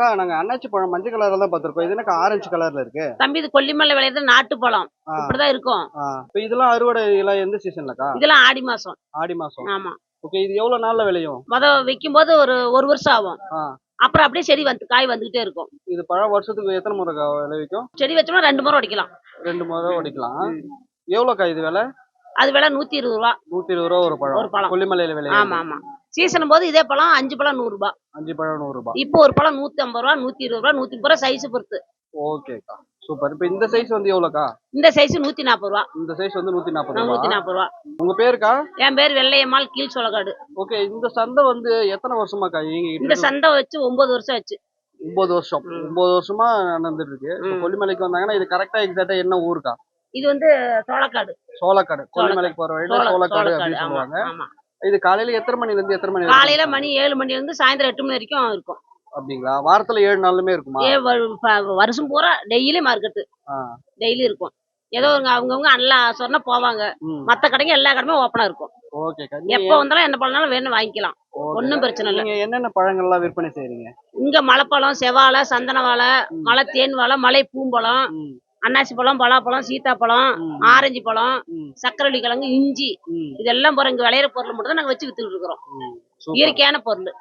அக்கா நாங்க அன்னாச்சி பழம் மஞ்சள் கலர்ல தான் பார்த்திருக்கோம் இது எனக்கு ஆரஞ்சு கலர்ல இருக்கு? தம்பி இது கொல்லிமலை விளையாத நாட்டு பழம். இப்படிதான் இருக்கும். இப்ப இதெல்லாம் அறுவடை எல்லாம் எந்த சீசன்லக்கா இதெல்லாம் ஆடி மாசம். ஆடி மாசம். ஆமா. ஓகே இது எவ்வளவு நாள்ல விளையும்? முத வைக்கும் போது ஒரு ஒரு வருஷம் ஆகும். அப்புறம் அப்படியே செடி வந்து காய் வந்துகிட்டே இருக்கும். இது பழம் வருஷத்துக்கு எத்தனை முறை விளைவிக்கும்? செடி வச்சோம்னா ரெண்டு முறை உடைக்கலாம். ரெண்டு முறை உடைக்கலாம். எவ்வளோக்கா இது விலை? அது விலை நூத்தி இருபது ரூபா. நூத்தி இருபது ரூபா ஒரு ஒரு பழம். பழம் கொல்லிமலையில விளையும் ஆமா ஆமா. சீசன் போது இதே பழம் அஞ்சு பழம் நூறு ரூபாய் அஞ்சு பழம் நூறு ரூபாய் இப்போ ஒரு பழம் நூத்தி ஐம்பது ரூபா நூத்தி இருபது ரூபா நூத்தி முப்பது ரூபா சைஸ் பொறுத்து. ஓகேக்கா. சூப்பர். இப்ப இந்த சைஸ் வந்து எவ்வளோக்கா? இந்த சைஸ் நூத்தி நாற்பது ரூபா. இந்த சைஸ் வந்து நூத்தி நாற்பது நூத்தி நாற்பது ரூபா. உங்க பேருக்கா? என் பேர் வெள்ளையம்மாள் கீழ் சோளக்காடு. ஓகே இந்த சந்தை வந்து எத்தனை வருஷமாக்கா இந்த? சந்தை வச்சு ஒன்பது வருஷம் ஆச்சு. ஒன்பது வருஷம். ஒன்பது வருஷமா நடந்துட்டு இருக்கு. கொல்லிமலைக்கு வந்தாங்கன்னா இது கரெக்டா எக்ஸாக்டா என்ன ஊருக்கா? இது வந்து சோளக்காடு. சோளக்காடு. கொல்லிமலைக்கு போற வழியில சோள- சோளக்காடு அப்படின்னு சொல்லுவாங்க. இது காலையில எத்தனை மணில இருந்து எத்தனை மணி காலையில மணி ஏழு மணி இருந்து சாயந்தரம் எட்டு மணி வரைக்கும் இருக்கும். அப்படிங்களா? வாரத்துல ஏழு நாளுமே இருக்குமா? ஏ வருஷம் பூரா டெய்லி மார்க்கெட்டு. டெய்லி இருக்கும். ஏதோ அவங்க அவங்கவுங்க நல்லா சொன்னா போவாங்க. மத்த கடைங்க எல்லா கடையுமே ஓப்பனா இருக்கும். எப்ப வந்தாலும் என்ன பண்ணாலும் வேணும் வாங்கிக்கலாம். ஒண்ணும் பிரச்சனை இல்ல. என்னென்ன பழங்கள்லாம் விற்பனை செய்றீங்க? இங்க மலைப்பழம் செவாழை சந்தன வாழை. மலை தேன் வாழை மலை பூம்பழம் அன்னாசி பழம் பலாப்பழம் சீத்தாப்பழம் ஆரஞ்சு பழம் சக்கரவள்ளி கிழங்கு இஞ்சி இதெல்லாம் இங்க விளையிற பொருள் மட்டும் தான் நாங்க வச்சு வித்துட்டு இருக்கிறோம். இயற்கையான பொருள்.